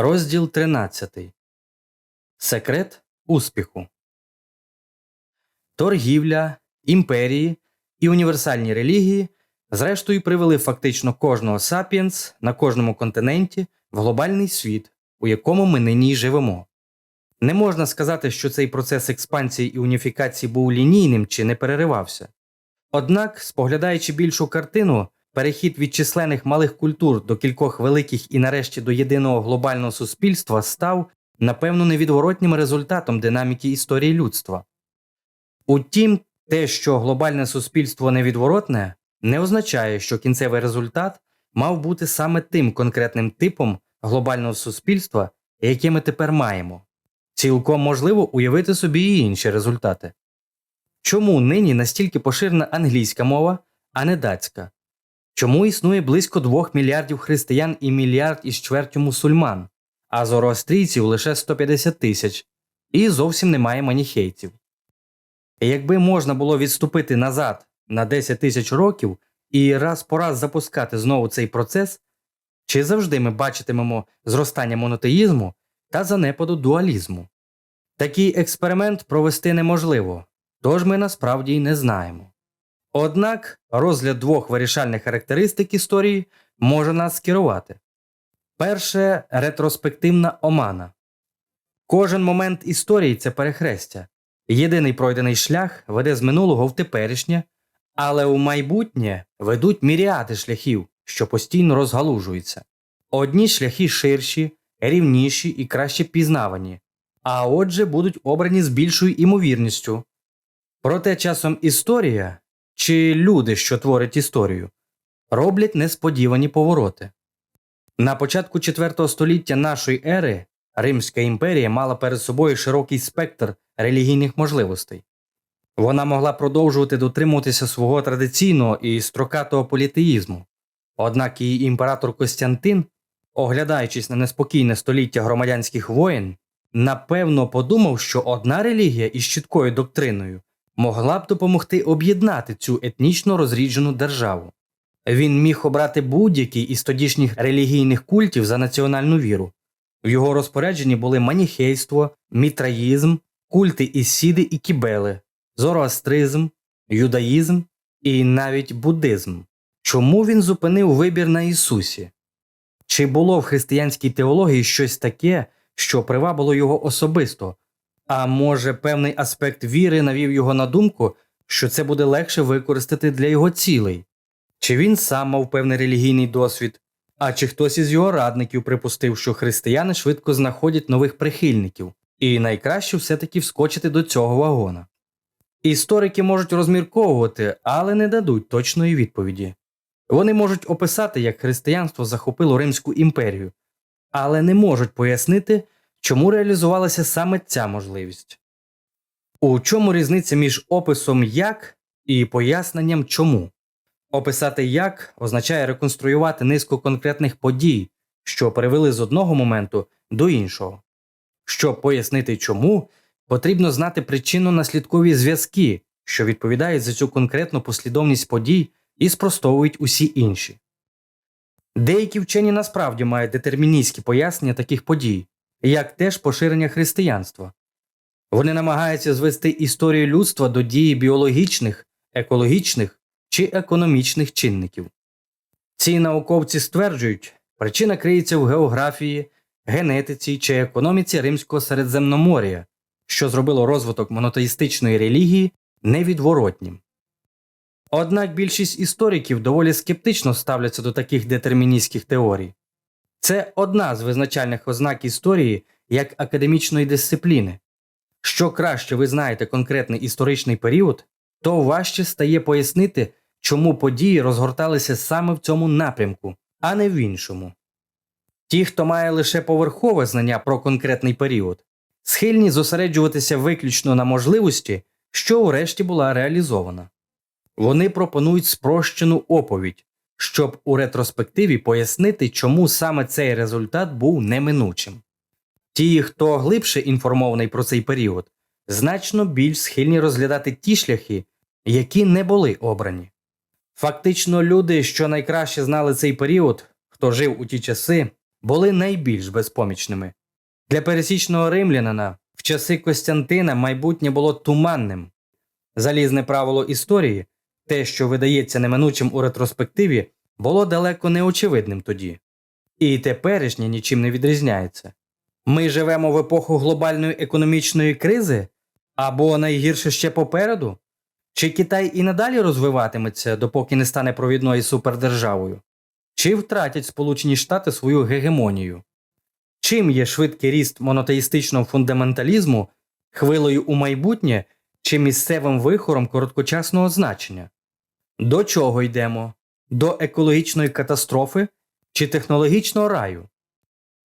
Розділ 13. Секрет успіху. Торгівля, імперії і універсальні релігії зрештою привели фактично кожного сапіенс на кожному континенті в глобальний світ, у якому ми нині живемо. Не можна сказати, що цей процес експансії і уніфікації був лінійним чи не переривався. Однак, споглядаючи більшу картину, перехід від численних малих культур до кількох великих і нарешті до єдиного глобального суспільства став, напевно, невідворотнім результатом динаміки історії людства. Утім, те, що глобальне суспільство невідворотне, не означає, що кінцевий результат мав бути саме тим конкретним типом глобального суспільства, яке ми тепер маємо. Цілком можливо уявити собі і інші результати. Чому нині настільки поширена англійська мова, а не датська? Чому існує близько 2 мільярдів християн і мільярд із чвертю мусульман, а зороастрійців лише 150 тисяч, і зовсім немає маніхейців? Якби можна було відступити назад на 10 тисяч років і раз по раз запускати знову цей процес, чи завжди ми бачитимемо зростання монотеїзму та занепаду дуалізму? Такий експеримент провести неможливо, тож ми насправді й не знаємо. Однак розгляд двох вирішальних характеристик історії може нас скерувати. Перше ретроспективна омана. Кожен момент історії це перехрестя. Єдиний пройдений шлях веде з минулого в теперішнє, але у майбутнє ведуть міріади шляхів, що постійно розгалужуються. Одні шляхи ширші, рівніші і краще пізнавані, а отже будуть обрані з більшою імовірністю. Проте часом історія чи люди, що творять історію, роблять несподівані повороти. На початку IV століття нашої ери Римська імперія мала перед собою широкий спектр релігійних можливостей. Вона могла продовжувати дотримуватися свого традиційного і строкатого політеїзму. Однак її імператор Костянтин, оглядаючись на неспокійне століття громадянських воєн, напевно подумав, що одна релігія із чіткою доктриною могла б допомогти об'єднати цю етнічно розріджену державу. Він міг обрати будь-який із тодішніх релігійних культів за національну віру. В його розпорядженні були маніхейство, мітраїзм, культи Ісіди і Кібели, зороастризм, юдаїзм і навіть буддизм. Чому він зупинив вибір на Ісусі? Чи було в християнській теології щось таке, що привабило його особисто, а може, певний аспект віри навів його на думку, що це буде легше використати для його цілей? Чи він сам мав певний релігійний досвід, а чи хтось із його радників припустив, що християни швидко знаходять нових прихильників, і найкраще все-таки вскочити до цього вагона? Історики можуть розмірковувати, але не дадуть точної відповіді. Вони можуть описати, як християнство захопило Римську імперію, але не можуть пояснити, чому реалізувалася саме ця можливість. У чому різниця між описом як і поясненням чому? Описати як означає реконструювати низку конкретних подій, що привели з одного моменту до іншого. Щоб пояснити чому, потрібно знати причинно-наслідкові зв'язки, що відповідають за цю конкретну послідовність подій і спростовують усі інші. Деякі вчені насправді мають детерміністські пояснення таких подій, як теж поширення християнства. Вони намагаються звести історію людства до дії біологічних, екологічних чи економічних чинників. Ці науковці стверджують, причина криється в географії, генетиці чи економіці Римського Середземномор'я, що зробило розвиток монотеїстичної релігії невідворотнім. Однак більшість істориків доволі скептично ставляться до таких детерміністських теорій. Це одна з визначальних ознак історії як академічної дисципліни. Що краще ви знаєте конкретний історичний період, то важче стає пояснити, чому події розгорталися саме в цьому напрямку, а не в іншому. Ті, хто має лише поверхове знання про конкретний період, схильні зосереджуватися виключно на можливості, що врешті була реалізована. Вони пропонують спрощену оповідь, щоб у ретроспективі пояснити, чому саме цей результат був неминучим. Ті, хто глибше інформований про цей період, значно більш схильні розглядати ті шляхи, які не були обрані. Фактично, люди, що найкраще знали цей період, хто жив у ті часи, були найбільш безпомічними. Для пересічного римлянина в часи Костянтина майбутнє було туманним. Залізне правило історії, те, що видається неминучим у ретроспективі, було далеко неочевидним тоді. І теперішнє нічим не відрізняється. Ми живемо в епоху глобальної економічної кризи або найгірше ще попереду? Чи Китай і надалі розвиватиметься, допоки не стане провідною супердержавою? Чи втратять Сполучені Штати свою гегемонію? Чим є швидкий ріст монотеїстичного фундаменталізму хвилею у майбутнє чи місцевим вихором короткочасного значення? До чого йдемо? До екологічної катастрофи чи технологічного раю?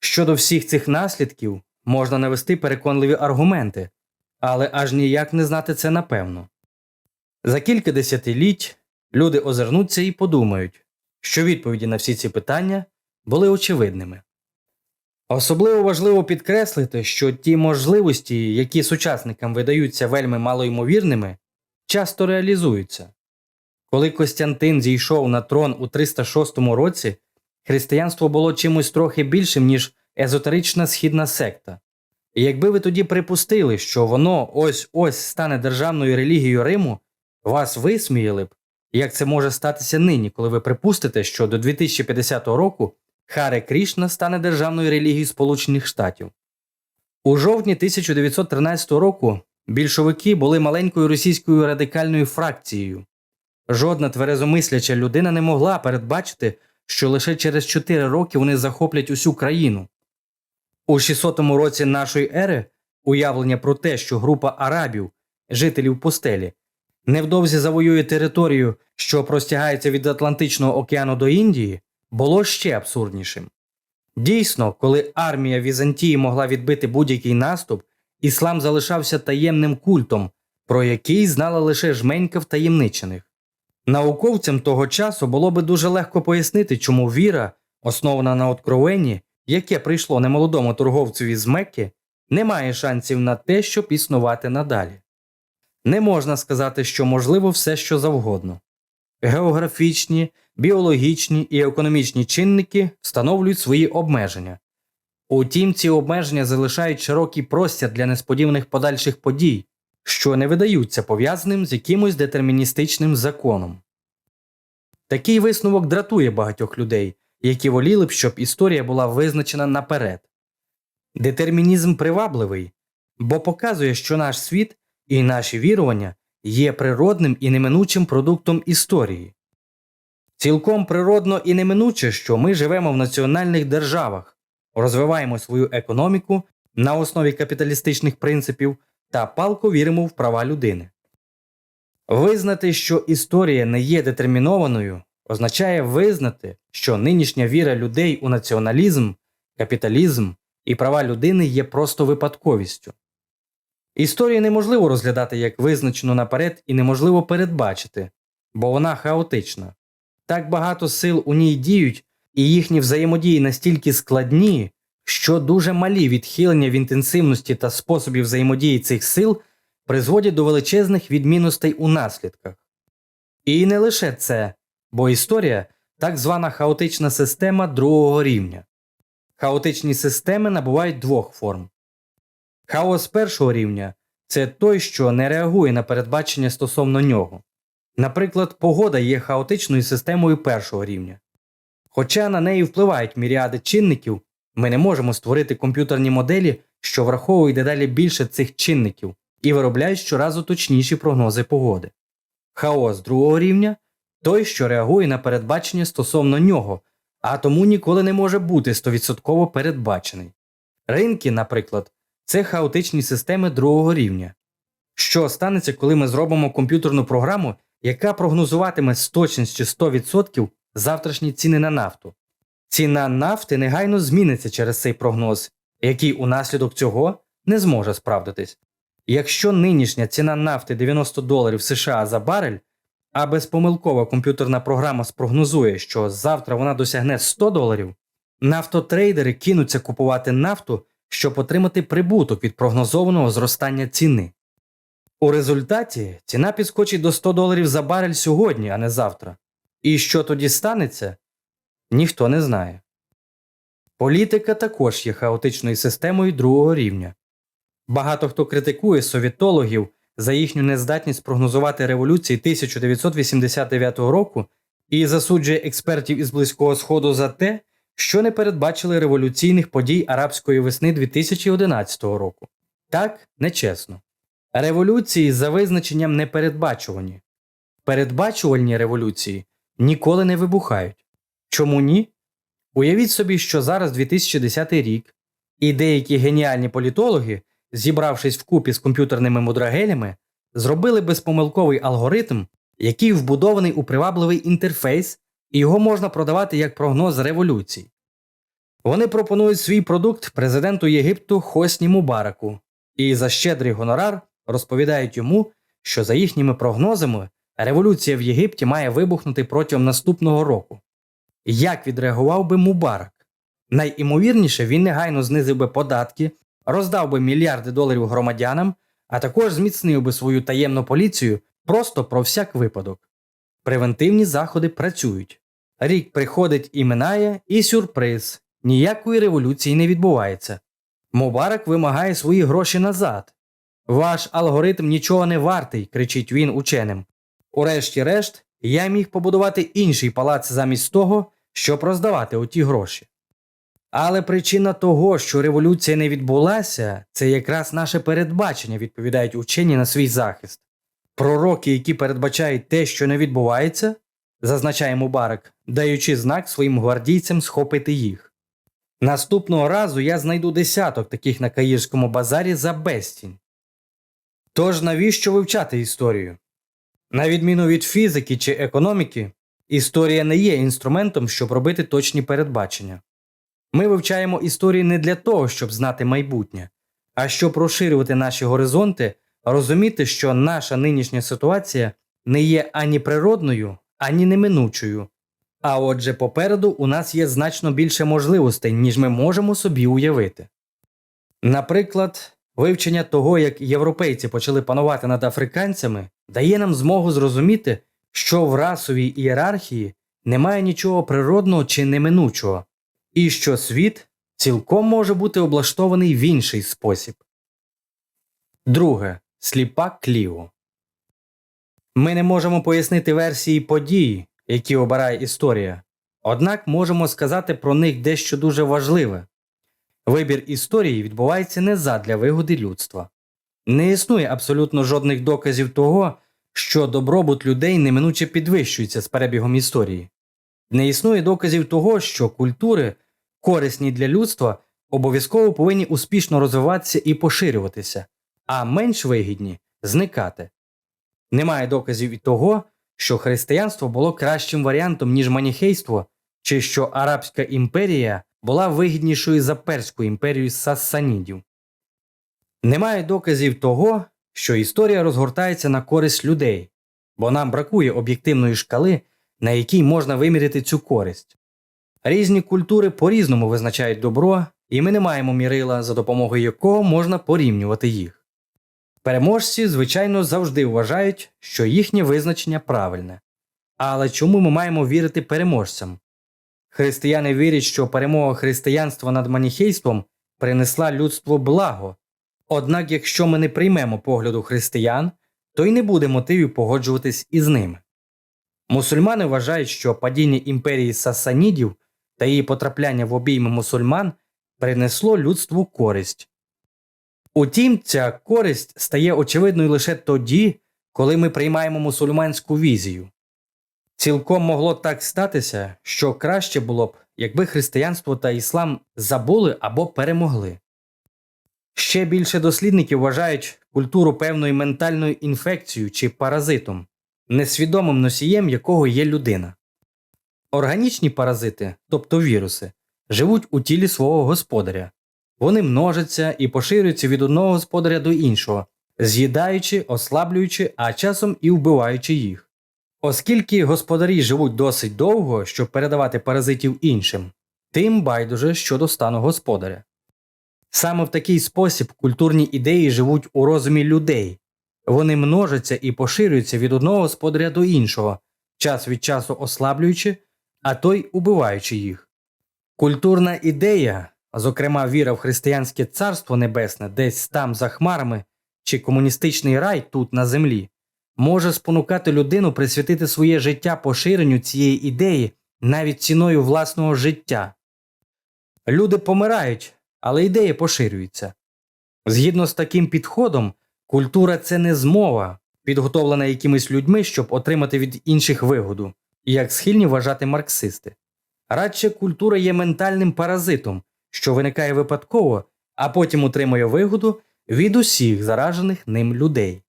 Щодо всіх цих наслідків можна навести переконливі аргументи, але аж ніяк не знати це напевно. За кілька десятиліть люди озирнуться і подумають, що відповіді на всі ці питання були очевидними. Особливо важливо підкреслити, що ті можливості, які сучасникам видаються вельми малоймовірними, часто реалізуються. Коли Костянтин зійшов на трон у 306 році, християнство було чимось трохи більшим, ніж езотерична східна секта. І якби ви тоді припустили, що воно ось ось стане державною релігією Риму, вас висміяли б, як це може статися нині, коли ви припустите, що до 2050 року Харе Крішна стане державною релігією Сполучених Штатів. У жовтні 1913 року більшовики були маленькою російською радикальною фракцією. Жодна тверезомисляча людина не могла передбачити, що лише через 4 роки вони захоплять усю країну. У 600 році нашої ери уявлення про те, що група арабів, жителів пустелі, невдовзі завоює територію, що простягається від Атлантичного океану до Індії, було ще абсурднішим. Дійсно, коли армія Візантії могла відбити будь-який наступ, іслам залишався таємним культом, про який знала лише жменька втаємничених. Науковцям того часу було би дуже легко пояснити, чому віра, основана на откровенні, яке прийшло немолодому торговцеві з Мекки, не має шансів на те, щоб існувати надалі. Не можна сказати, що можливо все, що завгодно. Географічні, біологічні і економічні чинники встановлюють свої обмеження. Утім, ці обмеження залишають широкий простір для несподіваних подальших подій, що не видаються пов'язаним з якимось детерміністичним законом. Такий висновок дратує багатьох людей, які воліли б, щоб історія була визначена наперед. Детермінізм привабливий, бо показує, що наш світ і наші вірування є природним і неминучим продуктом історії. Цілком природно і неминуче, що ми живемо в національних державах, розвиваємо свою економіку на основі капіталістичних принципів та палко віримо в права людини. Визнати, що історія не є детермінованою, означає визнати, що нинішня віра людей у націоналізм, капіталізм і права людини є просто випадковістю. Історію неможливо розглядати як визначену наперед і неможливо передбачити, бо вона хаотична. Так багато сил у ній діють, і їхні взаємодії настільки складні, що дуже малі відхилення в інтенсивності та способів взаємодії цих сил призводять до величезних відмінностей у наслідках. І не лише це, бо історія так звана хаотична система другого рівня. Хаотичні системи набувають двох форм. Хаос першого рівня це той, що не реагує на передбачення стосовно нього. Наприклад, погода є хаотичною системою першого рівня. Хоча на неї впливають міріади чинників, ми не можемо створити комп'ютерні моделі, що враховують дедалі більше цих чинників і виробляють щоразу точніші прогнози погоди. Хаос другого рівня той, що реагує на передбачення стосовно нього, а тому ніколи не може бути 100% передбачений. Ринки, наприклад, це хаотичні системи другого рівня. Що станеться, коли ми зробимо комп'ютерну програму, яка прогнозуватиме з точністю 100% завтрашні ціни на нафту? Ціна нафти негайно зміниться через цей прогноз, який унаслідок цього не зможе справдитись. Якщо нинішня ціна нафти 90 доларів США за барель, а безпомилкова комп'ютерна програма спрогнозує, що завтра вона досягне 100 доларів, нафтотрейдери кинуться купувати нафту, щоб отримати прибуток від прогнозованого зростання ціни. У результаті ціна підскочить до 100 доларів за барель сьогодні, а не завтра. І що тоді станеться, ніхто не знає. Політика також є хаотичною системою другого рівня. Багато хто критикує совітологів за їхню нездатність прогнозувати революції 1989 року і засуджує експертів із Близького Сходу за те, що не передбачили революційних подій арабської весни 2011 року. Так нечесно. Революції за визначенням непередбачувані. Передбачувальні революції ніколи не вибухають. Чому ні? Уявіть собі, що зараз 2010 рік, і деякі геніальні політологи, зібравшись вкупі з комп'ютерними мудрагелями, зробили безпомилковий алгоритм, який вбудований у привабливий інтерфейс, і його можна продавати як прогноз революцій. Вони пропонують свій продукт президенту Єгипту Хосні Мубараку і за щедрий гонорар розповідають йому, що за їхніми прогнозами революція в Єгипті має вибухнути протягом наступного року. Як відреагував би Мубарак? Найімовірніше, він негайно знизив би податки, роздав би мільярди доларів громадянам, а також зміцнив би свою таємну поліцію просто про всяк випадок. Превентивні заходи працюють. Рік приходить і минає, і сюрприз ніякої революції не відбувається. Мубарак вимагає свої гроші назад. Ваш алгоритм нічого не вартий, кричить він ученим. Урешті-решт, я міг побудувати інший палац замість того, щоб роздавати оті гроші. Але причина того, що революція не відбулася, це якраз наше передбачення, відповідають учені на свій захист. Пророки, які передбачають те, що не відбувається, зазначає Мубарак, даючи знак своїм гвардійцям схопити їх. Наступного разу я знайду десяток таких на Каїрському базарі за безцінь. Тож навіщо вивчати історію? На відміну від фізики чи економіки, історія не є інструментом, щоб робити точні передбачення. Ми вивчаємо історію не для того, щоб знати майбутнє, а щоб розширювати наші горизонти, розуміти, що наша нинішня ситуація не є ані природною, ані неминучою. А отже, попереду у нас є значно більше можливостей, ніж ми можемо собі уявити. Наприклад, вивчення того, як європейці почали панувати над африканцями, дає нам змогу зрозуміти, що в расовій ієрархії немає нічого природного чи неминучого, і що світ цілком може бути облаштований в інший спосіб. Друге. Сліпа Кліо. Ми не можемо пояснити версії подій, які обирає історія, однак можемо сказати про них дещо дуже важливе. Вибір історії відбувається не задля вигоди людства. Не існує абсолютно жодних доказів того, що добробут людей неминуче підвищується з перебігом історії. Не існує доказів того, що культури, корисні для людства, обов'язково повинні успішно розвиватися і поширюватися, а менш вигідні зникати. Немає доказів і того, що християнство було кращим варіантом, ніж маніхейство, чи що Арабська імперія була вигіднішою за Перську імперію Сассанідів. Немає доказів того, що історія розгортається на користь людей, бо нам бракує об'єктивної шкали, на якій можна виміряти цю користь. Різні культури по різному визначають добро, і ми не маємо мірила, за допомогою якого можна порівнювати їх. Переможці, звичайно, завжди вважають, що їхнє визначення правильне. Але чому ми маємо вірити переможцям? Християни вірять, що перемога християнства над маніхейством принесла людству благо. Однак, якщо ми не приймемо погляду християн, то й не буде мотивів погоджуватись із ними. Мусульмани вважають, що падіння імперії Сасанідів та її потрапляння в обійми мусульман принесло людству користь. Утім, ця користь стає очевидною лише тоді, коли ми приймаємо мусульманську візію. Цілком могло так статися, що краще було б, якби християнство та іслам забули або перемогли. Ще більше дослідників вважають культуру певною ментальною інфекцією чи паразитом, несвідомим носієм якого є людина. Органічні паразити, тобто віруси, живуть у тілі свого господаря. Вони множаться і поширюються від одного господаря до іншого, з'їдаючи, ослаблюючи, а часом і вбиваючи їх. Оскільки господарі живуть досить довго, щоб передавати паразитів іншим, тим байдуже щодо стану господаря. Саме в такий спосіб культурні ідеї живуть у розумі людей, вони множаться і поширюються від одного господаря до іншого, час від часу ослаблюючи, а той убиваючи їх. Культурна ідея, зокрема віра в християнське царство небесне, десь там за хмарами, чи комуністичний рай тут на землі, може спонукати людину присвятити своє життя поширенню цієї ідеї навіть ціною власного життя. Люди помирають, але ідеї поширюються. Згідно з таким підходом, культура це не змова, підготовлена якимись людьми, щоб отримати від інших вигоду, як схильні вважати марксисти. Радше культура є ментальним паразитом, що виникає випадково, а потім отримує вигоду від усіх заражених ним людей.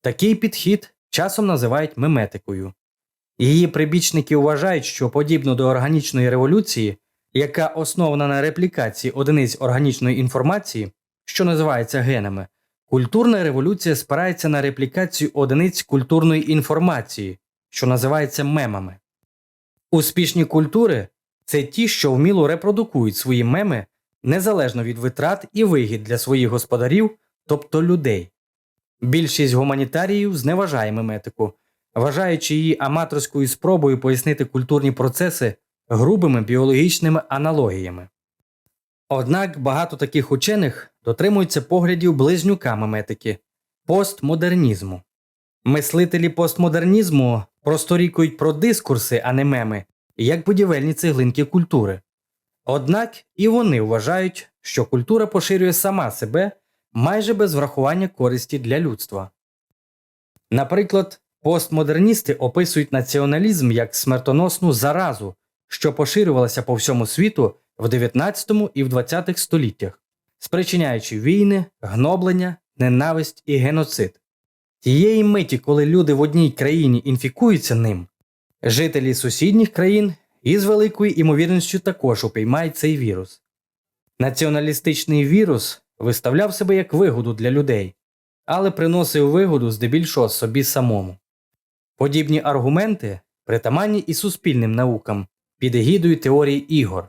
Такий підхід часом називають меметикою. Її прибічники вважають, що подібно до органічної революції, яка основана на реплікації одиниць органічної інформації, що називається генами, культурна революція спирається на реплікацію одиниць культурної інформації, що називається мемами. Успішні культури це ті, що вміло репродукують свої меми незалежно від витрат і вигід для своїх господарів, тобто людей. Більшість гуманітаріїв зневажає меметику, вважаючи її аматорською спробою пояснити культурні процеси грубими біологічними аналогіями. Однак багато таких учених дотримуються поглядів близнюка меметики постмодернізму. Мислителі постмодернізму просторікують про дискурси, а не меми, як будівельні цеглинки культури. Однак і вони вважають, що культура поширює сама себе майже без врахування користі для людства. Наприклад, постмодерністи описують націоналізм як смертоносну заразу, що поширювалася по всьому світу в 19 і в 20 століттях, спричиняючи війни, гноблення, ненависть і геноцид. Тієї миті, коли люди в одній країні інфікуються ним, жителі сусідніх країн із великою імовірністю також упіймають цей вірус. Націоналістичний вірус виставляв себе як вигоду для людей, але приносив вигоду здебільшого собі самому. Подібні аргументи притаманні і суспільним наукам під егідою теорії ігор.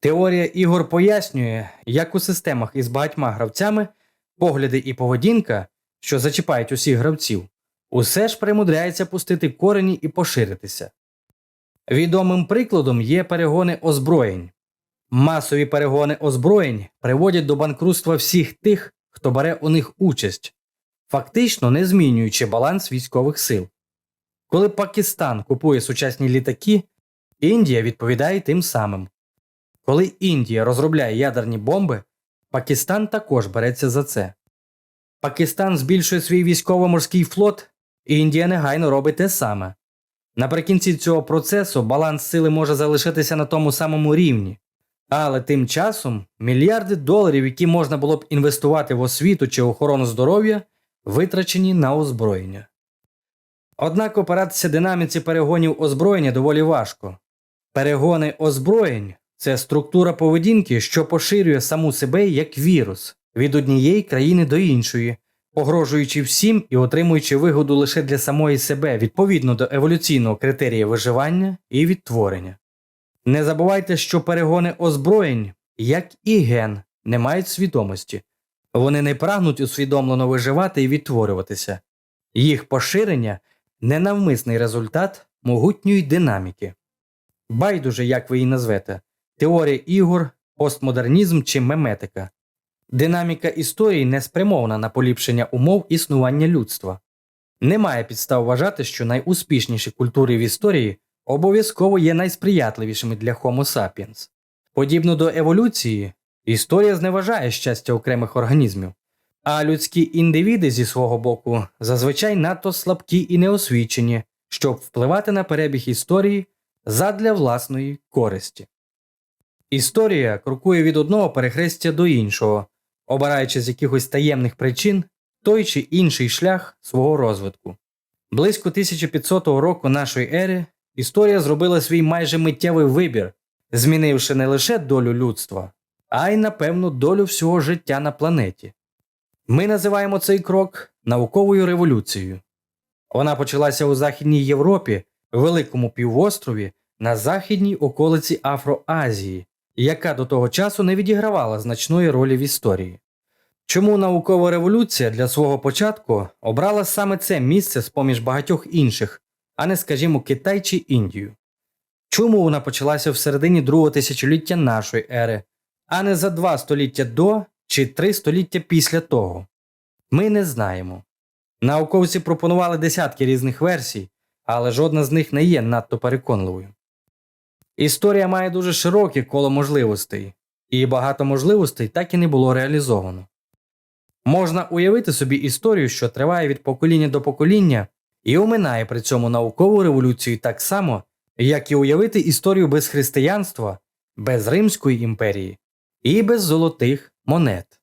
Теорія ігор пояснює, як у системах із багатьма гравцями погляди і поведінка, що зачіпають усіх гравців, усе ж примудряється пустити корені і поширитися. Відомим прикладом є перегони озброєнь. Масові перегони озброєнь приводять до банкрутства всіх тих, хто бере у них участь, фактично не змінюючи баланс військових сил. Коли Пакистан купує сучасні літаки, Індія відповідає тим самим. Коли Індія розробляє ядерні бомби, Пакистан також береться за це. Пакистан збільшує свій військово-морський флот, і Індія негайно робить те саме. Наприкінці цього процесу баланс сили може залишитися на тому самому рівні, але тим часом мільярди доларів, які можна було б інвестувати в освіту чи охорону здоров'я, витрачені на озброєння. Однак опиратися динаміці перегонів озброєння доволі важко. Перегони озброєнь це структура поведінки, що поширює саму себе як вірус від однієї країни до іншої, погрожуючи всім і отримуючи вигоду лише для самої себе відповідно до еволюційного критерія виживання і відтворення. Не забувайте, що перегони озброєнь, як і ген, не мають свідомості, вони не прагнуть усвідомлено виживати і відтворюватися, їх поширення ненавмисний результат могутньої динаміки. Байдуже, як ви її назвете теорія ігор, постмодернізм чи меметика. Динаміка історії не спрямована на поліпшення умов існування людства. Немає підстав вважати, що найуспішніші культури в історії обов'язково є найсприятливішими для Homo sapiens. Подібно до еволюції, історія зневажає щастя окремих організмів, а людські індивіди зі свого боку зазвичай надто слабкі і неосвічені, щоб впливати на перебіг історії задля власної користі. Історія крокує від одного перехрестя до іншого, обираючи з якихось таємних причин той чи інший шлях свого розвитку. Близько 1500 року нашої ери історія зробила свій майже миттєвий вибір, змінивши не лише долю людства, а й, напевно, долю всього життя на планеті. Ми називаємо цей крок науковою революцією. Вона почалася у Західній Європі, Великому півострові на західній околиці Афроазії, яка до того часу не відігравала значної ролі в історії. Чому наукова революція для свого початку обрала саме це місце з поміж багатьох інших, а не, скажімо, Китай чи Індію? Чому вона почалася в середині другого тисячоліття нашої ери, а не за два століття до чи три століття після того? Ми не знаємо. Науковці пропонували десятки різних версій, але жодна з них не є надто переконливою. Історія має дуже широке коло можливостей, і багато можливостей так і не було реалізовано. Можна уявити собі історію, що триває від покоління до покоління і оминає при цьому наукову революцію так само, як і уявити історію без християнства, без Римської імперії і без золотих монет.